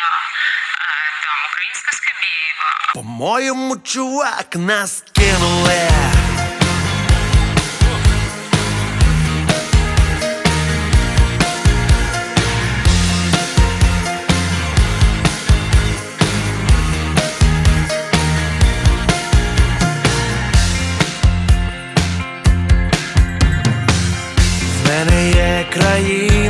е, там українська Скабєєва. По-моєму, чувак, нас кинули. Країна,